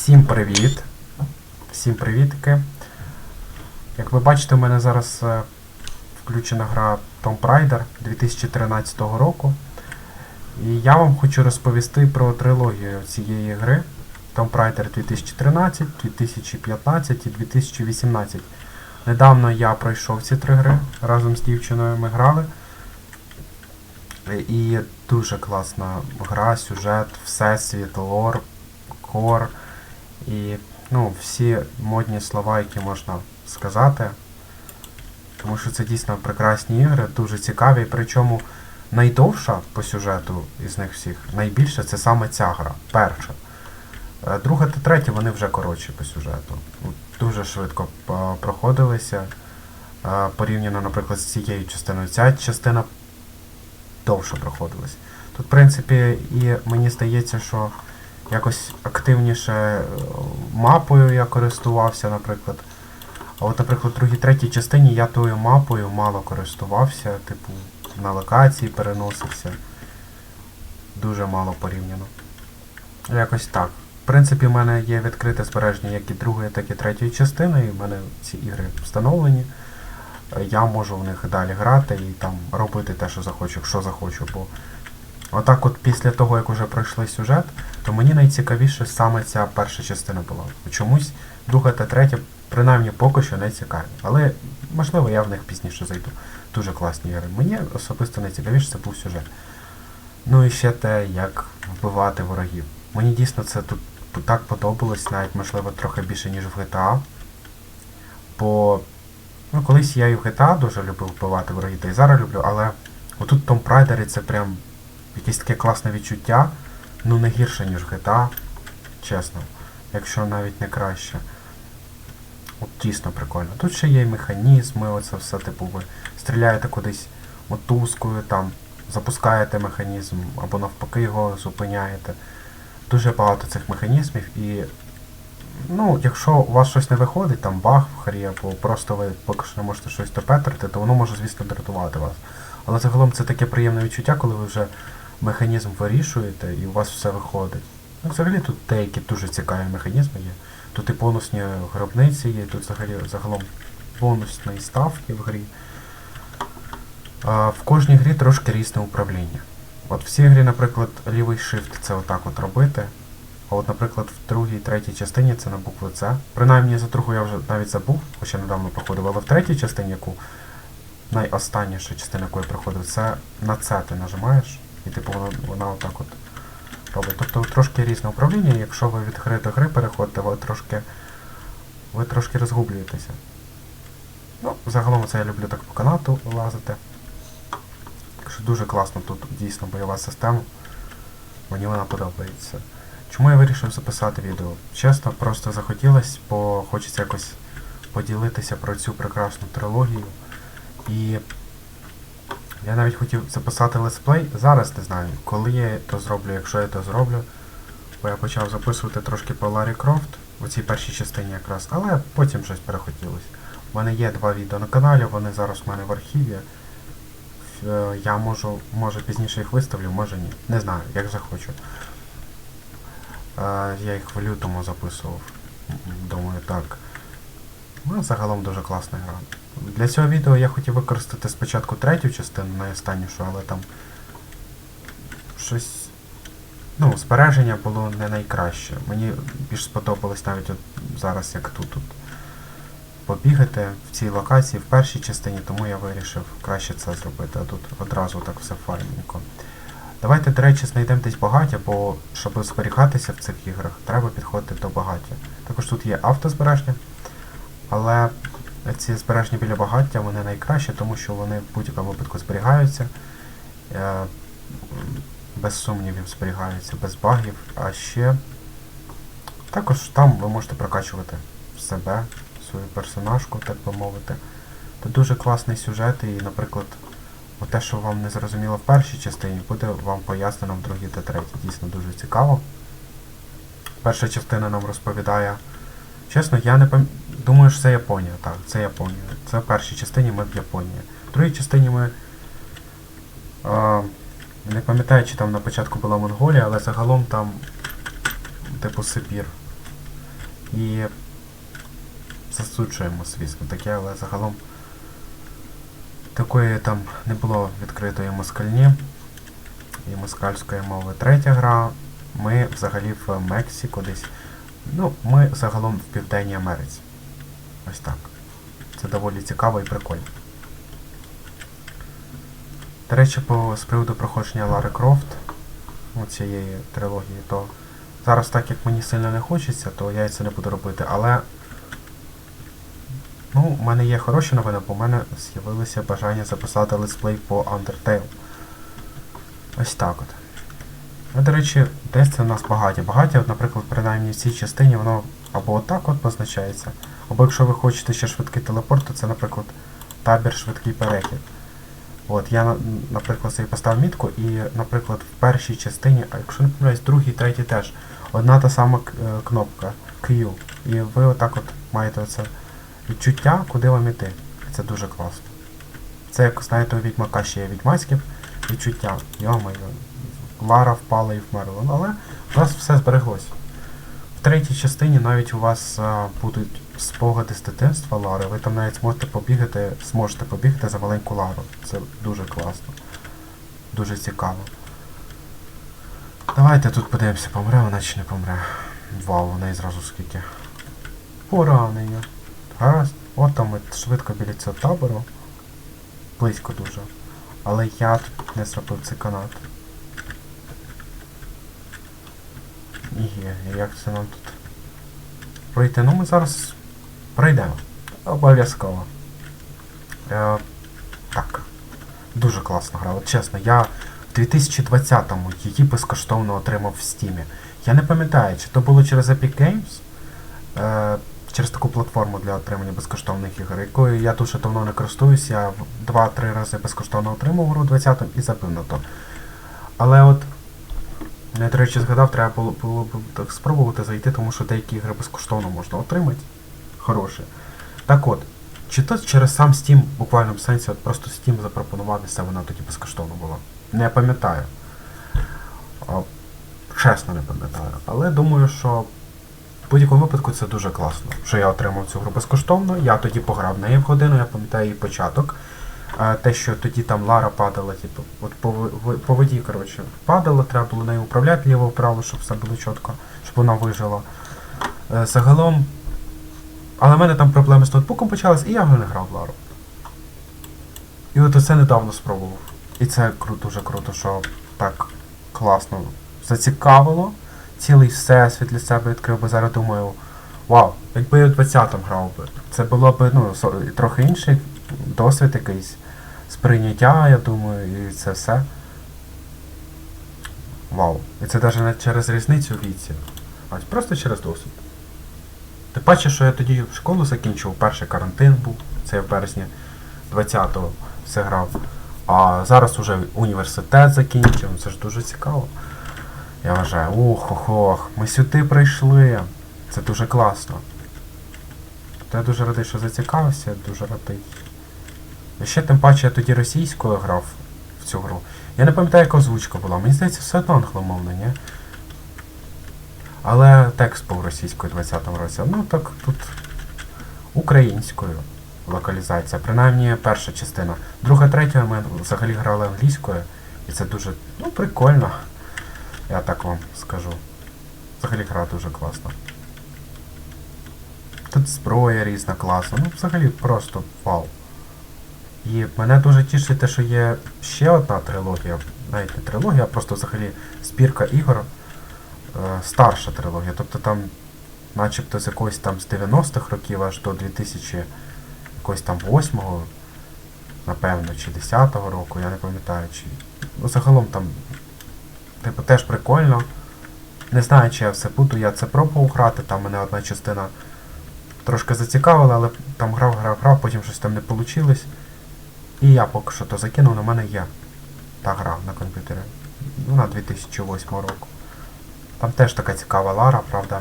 Всім привіт! Всім привітки. Як ви бачите, у мене зараз е, включена гра Tomb Raider 2013 року. І я вам хочу розповісти про трилогію цієї гри Tomb Raider 2013, 2015 і 2018. Недавно я пройшов ці три гри разом з дівчиною ми грали. І дуже класна гра, сюжет, всесвіт, лор, кор і ну, всі модні слова, які можна сказати. Тому що це дійсно прекрасні ігри, дуже цікаві. Причому найдовша по сюжету із них всіх, найбільша це саме ця гра. Перша. Е, Друга та третя вони вже коротші по сюжету. Дуже швидко е, проходилися. е, Порівняно, наприклад, з цією частиною. Ця частина довше проходилась. Тут, в принципі, і мені здається, що якось активніше е, мапою я користувався, наприклад. А от, наприклад, в другій третій частині я тою мапою мало користувався, типу, на локації переносився. Дуже мало порівняно. Якось так. В принципі, в мене є відкрите збереження як і другої, так і третьої частини, і в мене ці ігри встановлені. Е, Я можу в них далі грати і там робити те, що захочу, якщо захочу. Бо отак от після того, як вже пройшли сюжет, то мені найцікавіше саме ця перша частина була. Чомусь друга та третя, принаймні поки що не цікаві. Але можливо я в них пізніше зайду. Дуже класні ігри. Мені особисто найцікавіше це був сюжет. Ну і ще те, як вбивати ворогів. Мені дійсно це тут так подобалось, навіть можливо трохи більше, ніж в GTA. Бо ну, колись я і в GTA дуже любив вбивати ворогів, та й зараз люблю, але отут Tomb Raider це прям якесь таке класне відчуття, ну не гірше, ніж GTA, чесно, якщо навіть не краще. От дійсно прикольно. Тут ще є механізми, оце все, типу, ви стріляєте кудись мотузкою, там, запускаєте механізм, або навпаки його зупиняєте. Дуже багато цих механізмів і. Ну, якщо у вас щось не виходить, там баг в грі, або просто ви поки що не можете щось допетрити, то воно може, звісно, дратувати вас. Але загалом це таке приємне відчуття, коли ви вже механізм вирішуєте і у вас все виходить. Ну, взагалі тут деякі дуже цікаві механізми є. Тут і бонусні гробниці є, тут взагалі загалом бонусні ставки в грі. А, в кожній грі трошки різне управління. От в цій грі, наприклад, лівий shift це отак от робити. А от, наприклад, в другій, третій частині це на букву С. Принаймні за другу я вже навіть забув, хоча недавно проходив, але в третій частині, яку найостанніша частина, яку я проходив, це на С ти нажимаєш, і типу вона, вона отак от робить. Тобто трошки різне управління, якщо ви від гри до гри переходите, ви трошки, ви трошки розгублюєтеся. Ну, загалом це я люблю так по канату лазити. Так що дуже класно тут дійсно бойова система. Мені вона подобається. Чому я вирішив записати відео? Чесно, просто захотілося, бо хочеться якось поділитися про цю прекрасну трилогію. І я навіть хотів записати летсплей. Зараз не знаю, коли я то зроблю, якщо я то зроблю. Бо я почав записувати трошки по Ларі Крофт у цій першій частині якраз, але потім щось перехотілося. У мене є два відео на каналі, вони зараз у мене в архіві. Е, Я можу, може пізніше їх виставлю, може ні. Не знаю, як захочу. Е, Я їх в лютому записував. Думаю, так. Ну, загалом дуже класна гра. Для цього відео я хотів використати спочатку третю частину, найостаннішу, але там щось. Ну, збереження було не найкраще. Мені більш сподобалось навіть от зараз, як тут, тут побігати в цій локації в першій частині, тому я вирішив краще це зробити, а тут одразу так все файненько. Давайте, до речі, знайдемо десь багаття, бо щоб зберігатися в цих іграх, треба підходити до багаття. Також тут є автозбереження, але ці збереження біля багаття вони найкращі, тому що вони в будь-якому випадку зберігаються. е, Без сумнівів зберігаються, без багів. А ще також там ви можете прокачувати себе, свою персонажку, так би мовити. Тут дуже класний сюжет і, наприклад, те, що вам не зрозуміло в першій частині, буде вам пояснено в другій та третій. Дійсно дуже цікаво. Перша частина нам розповідає. Чесно, я не пам... думаю, що це Японія. Так, це Японія. Це в першій частині ми в Японії. В другій частині ми. А, не пам'ятаю, чи там на початку була Монголія, але загалом там, типу, Сибір. І засуджуємо, звісно, таке, але загалом такої там не було відкритої москальні і москальської мови. Третя гра. Ми взагалі в Мексику десь. Ну, ми загалом в Південній Америці. Ось так. Це доволі цікаво і прикольно. До речі, по, з приводу проходження Лари Крофт ну, цієї трилогії, то зараз так як мені сильно не хочеться, то я це не буду робити, але ну, у мене є хороші новини, бо в мене з'явилося бажання записати летсплей по Undertale. Ось так от. Ну, до речі, десь це в нас багаті. Багаті, от, наприклад, принаймні в цій частині воно або отак от позначається, або якщо ви хочете ще швидкий телепорт, то це, наприклад, табір швидкий перехід. От, я, наприклад, собі поставив мітку і, наприклад, в першій частині, а якщо не помиляюсь, другій, третій теж, одна та сама е, кнопка Q. І ви отак от маєте оце відчуття, куди вам іти. Це дуже класно. Це як, знаєте, у відьмака ще є відьмацьке відчуття. Йо-моє, Лара впала і вмерла. Ну, але у нас все збереглось. В третій частині навіть у вас а, будуть спогади з дитинства Лари. Ви там навіть зможете побігати, зможете побігати за маленьку Лару. Це дуже класно. Дуже цікаво. Давайте тут подивимося, помре вона чи не помре. Вау, у неї зразу скільки. Поранення. Гаразд. От там ми швидко біля цього табору. Близько дуже. Але я тут не зробив цей канат. Є, як це нам тут пройти? Ну ми зараз пройдемо. Обов'язково. Е, так. Дуже класна гра. От чесно, я в 2020-му її безкоштовно отримав в Стімі. Я не пам'ятаю, чи то було через Epic Games, е, через таку платформу для отримання безкоштовних ігор, якою я дуже давно не користуюся. Я в 2-3 рази безкоштовно отримав гру в 20-му і забив на то. Але от я, до речі, згадав, треба було, було б так спробувати зайти, тому що деякі ігри безкоштовно можна отримати. Хороше. Так от, чи то через сам Steam, в буквальному сенсі, от просто Steam запропонував все, вона тоді безкоштовно була. Не пам'ятаю. Чесно не пам'ятаю. Але думаю, що в будь-якому випадку це дуже класно, що я отримав цю гру безкоштовно. Я тоді пограв в неї в годину, я пам'ятаю її початок. А, те, що тоді там Лара падала, типу, от по, по воді, коротше, падала, треба було нею управляти ліво-вправо, щоб все було чітко, щоб вона вижила. Е, загалом. Але в мене там проблеми з ноутбуком почались, і я вже не грав в Лару. І от оце недавно спробував. І це кру- дуже круто, що так класно зацікавило. Цілий всесвіт для себе відкрив, бо зараз думаю, вау, якби я в 20-му грав би, це було б ну, трохи інший досвід якийсь сприйняття, я думаю, і це все. Вау. І це навіть не через різницю в віці, а просто через досвід. Ти бачиш, що я тоді школу закінчив, перший карантин був, це я в березні 20-го все грав. А зараз уже університет закінчив, це ж дуже цікаво. Я вважаю, ох, ох, ох, ми сюди прийшли. Це дуже класно. То я дуже радий, що зацікавився, дуже радий. Ще тим паче я тоді російською грав в цю гру. Я не пам'ятаю, яка озвучка була. Мені здається, все одно англомовна, ні? Але текст був російською у 20-му році. Ну так тут українською локалізація. Принаймні перша частина. Друга, третя ми взагалі грали англійською. І це дуже ну, прикольно. Я так вам скажу. Взагалі гра дуже класна. Тут зброя різна класна. Ну, взагалі просто вау. І мене дуже тішить те, що є ще одна трилогія. Навіть не трилогія, а просто взагалі збірка ігор. Е, старша трилогія. Тобто там, начебто з якогось там з 90-х років аж до 2000 якогось там 8-го, напевно, чи 10-го року, я не пам'ятаю, чи. Ну, загалом там, типу, теж прикольно. Не знаю, чи я все буду, я це пробував грати, там мене одна частина трошки зацікавила, але там грав, грав, грав, потім щось там не вийшло. І я поки що то закинув, на мене є та гра на комп'ютері. Ну, на 2008 року. Там теж така цікава Лара, правда.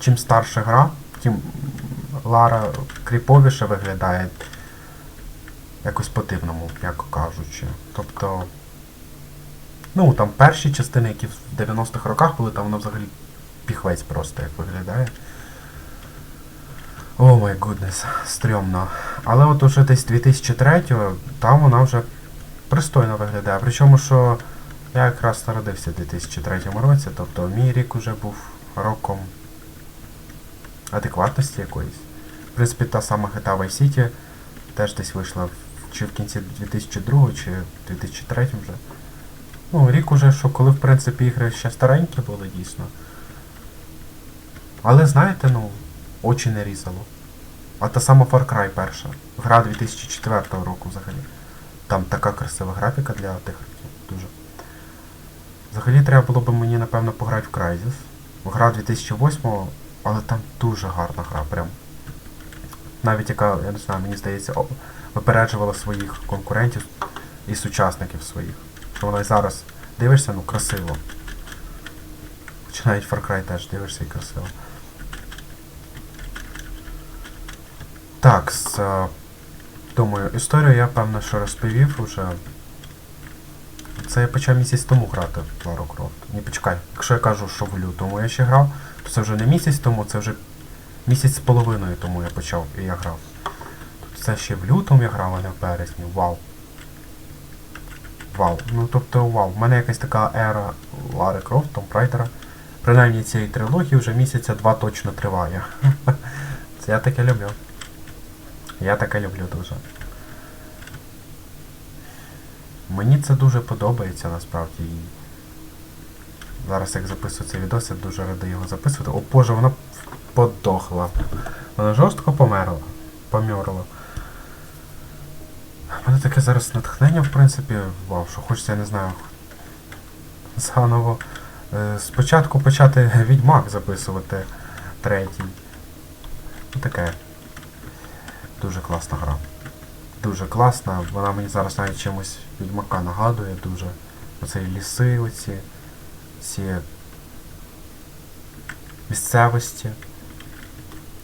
Чим старша гра, тим Лара кріповіше виглядає якось по-дивному, м'яко кажучи. Тобто. Ну, там перші частини, які в 90-х роках були, там воно взагалі піхвець просто як виглядає. О май гуднес, стрьомно. Але от уже десь 2003 там вона вже пристойно виглядає. Причому, що я якраз народився в 2003 році, тобто мій рік уже був роком адекватності якоїсь. В принципі, та сама GTA Vice City теж десь вийшла чи в кінці 2002, чи в 2003 вже. Ну, рік уже, що коли, в принципі, ігри ще старенькі були дійсно. Але знаєте, ну, очі не різало. А та сама Far Cry перша. Гра 2004 року взагалі. Там така красива графіка для тих років. Дуже. Взагалі треба було б мені, напевно, пограти в Crysis. Гра 2008, але там дуже гарна гра, прям. Навіть яка, я не знаю, мені здається, випереджувала своїх конкурентів і сучасників своїх. Що вона і зараз дивишся, ну красиво. Чи навіть Far Cry теж дивишся і красиво. Так, е, думаю, історію я певно, що розповів уже. Це я почав місяць тому грати в Lara Croft. Ні, почекай, якщо я кажу, що в лютому я ще грав, то це вже не місяць тому, це вже місяць з половиною тому я почав і я грав. Тут це ще в лютому я грав, а не в березні. Вау. Вау. Ну тобто вау. В мене якась така ера Лари Крофт, Tomb Raider. Принаймні цієї трилогії вже місяця два точно триває. Це я таке люблю. Я таке люблю дуже. Мені це дуже подобається насправді. Зараз як записую цей відос, я дуже радий його записувати. О боже, вона подохла. Вона жорстко померла. Померла. У мене таке зараз натхнення, в принципі, вау, що хочеться, я не знаю. Заново. Е, спочатку почати відьмак записувати третій. Ну таке. Дуже класна гра. Дуже класна. Вона мені зараз навіть чимось відьмака нагадує дуже. Оце ліси оці, ці місцевості.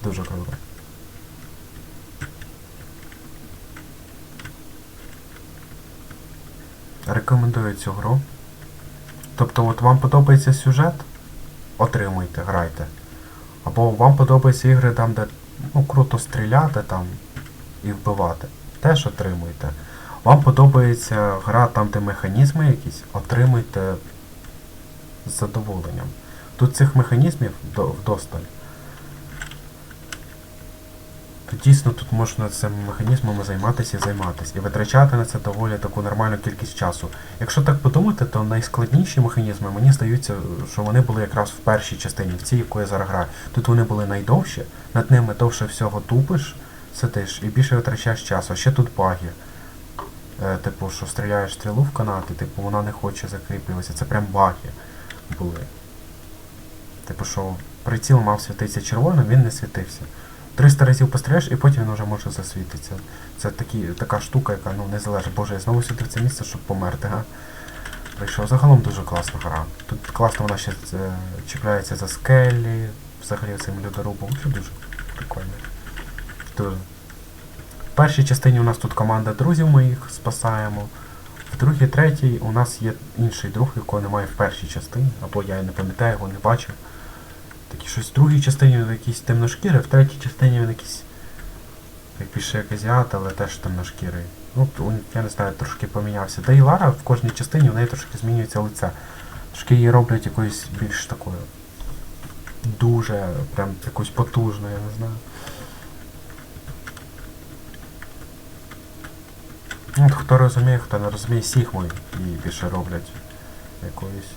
Дуже круто. Рекомендую цю гру. Тобто, от вам подобається сюжет, отримуйте, грайте. Або вам подобаються ігри там, де ну, круто стріляти там і вбивати. Теж отримуйте. Вам подобається гра там, де механізми якісь, отримуйте з задоволенням. Тут цих механізмів вдосталь. То дійсно тут можна цими механізмами займатися і займатися. І витрачати на це доволі таку нормальну кількість часу. Якщо так подумати, то найскладніші механізми, мені здаються, що вони були якраз в першій частині, в цій, яку я зараз граю. Тут вони були найдовші, над ними довше всього тупиш, сидиш і більше витрачаєш часу. А ще тут баги. Е, типу, що стріляєш стрілу в канати, типу вона не хоче закріплюватися. Це прям баги були. Типу, що приціл мав світитися червоним, він не світився. 300 разів постріляєш і потім він вже може засвітитися. Це такі, така штука, яка ну, не залежить. Боже, я знову сюди в це місце, щоб померти, га? Прийшов. Загалом дуже класна гра. Тут класно вона ще е, чіпляється за скелі, взагалі цим льодорубом. Це дуже прикольно. Дуже. В першій частині у нас тут команда друзів, ми їх спасаємо. В другій, третій у нас є інший друг, якого немає в першій частині, або я не пам'ятаю, його не бачив. Такі щось в другій частині він якийсь темношкірий, в третій частині він якийсь. Як більше як азіат, але теж темношкірий. Ну, я не знаю, трошки помінявся. Та і Лара в кожній частині у неї трошки змінюється лице. Трошки її роблять якоюсь більш такою. Дуже, прям якусь потужною, я не знаю. Ну, хто розуміє, хто не розуміє, Сігму її більше роблять якоюсь.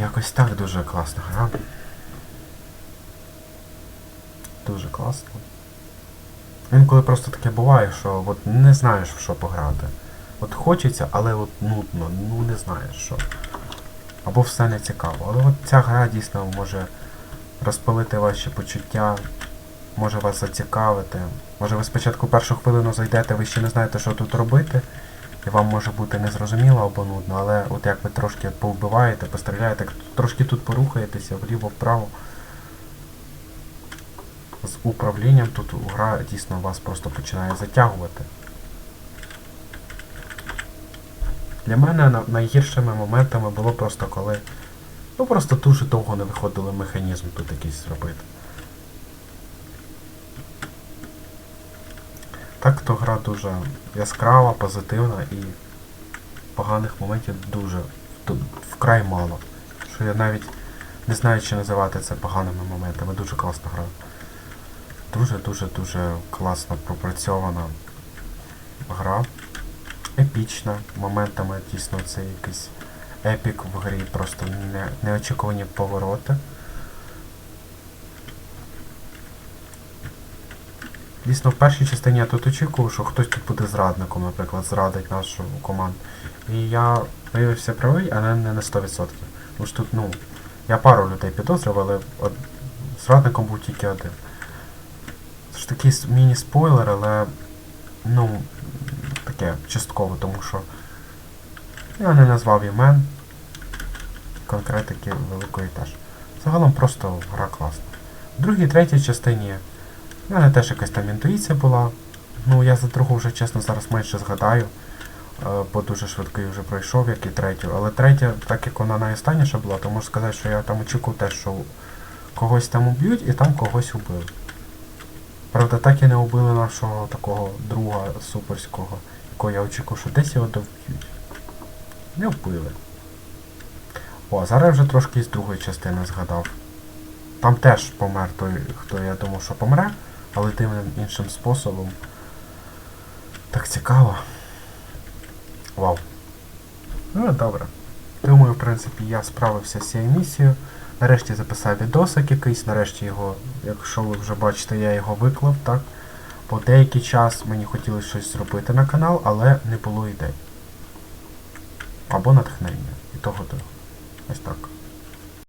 Якось так дуже класна гра. Дуже класно. Інколи просто таке буває, що от не знаєш в що пограти. От хочеться, але от нудно, ну не знаєш що. Або все не цікаво. Але от ця гра дійсно може розпалити ваші почуття, може вас зацікавити. Може ви спочатку першу хвилину зайдете, ви ще не знаєте, що тут робити. І вам може бути незрозуміло або нудно, але от як ви трошки повбиваєте, постріляєте, трошки тут порухаєтеся вліво-вправо. З управлінням тут гра дійсно вас просто починає затягувати. Для мене найгіршими моментами було просто коли Ну просто дуже довго не виходило механізм тут якийсь зробити. Так то гра дуже яскрава, позитивна і поганих моментів дуже вкрай мало. Що я навіть не знаю, чи називати це поганими моментами. Дуже класна гра. Дуже-дуже-дуже класно пропрацьована гра. Епічна. Моментами дійсно це якийсь епік в грі, просто не, неочікувані повороти. Дійсно, в першій частині я тут очікував, що хтось тут буде зрадником, наприклад, зрадить нашу команду. І я виявився правий, але не на 100%. Тому що тут, ну, я пару людей підозрював, але од... зрадником був тільки один. Це ж такий міні-спойлер, але ну, таке частково, тому що я не назвав імен, конкретики великої теж. Загалом просто гра класна. В другій, третій частині в мене теж якась там інтуїція була. Ну, я за другу вже чесно зараз менше згадаю, е, бо дуже швидко її вже пройшов, як і третю. Але третя, так як вона найостанніша була, то можу сказати, що я там очікував теж, що когось там уб'ють і там когось убили. Правда, так і не убили нашого такого друга суперського, якого я очікував, що десь його довб'ють. Не вбили. О, зараз я вже трошки з другої частини згадав. Там теж помер той, хто я думав, що помре, але тим іншим способом. Так цікаво. Вау. Ну, добре. Думаю, в принципі, я справився з цією місією. Нарешті записав відосик якийсь, нарешті його, якщо ви вже бачите, я його виклав, так? Бо деякий час мені хотілося щось зробити на канал, але не було ідей. Або натхнення. І того того. Ось так.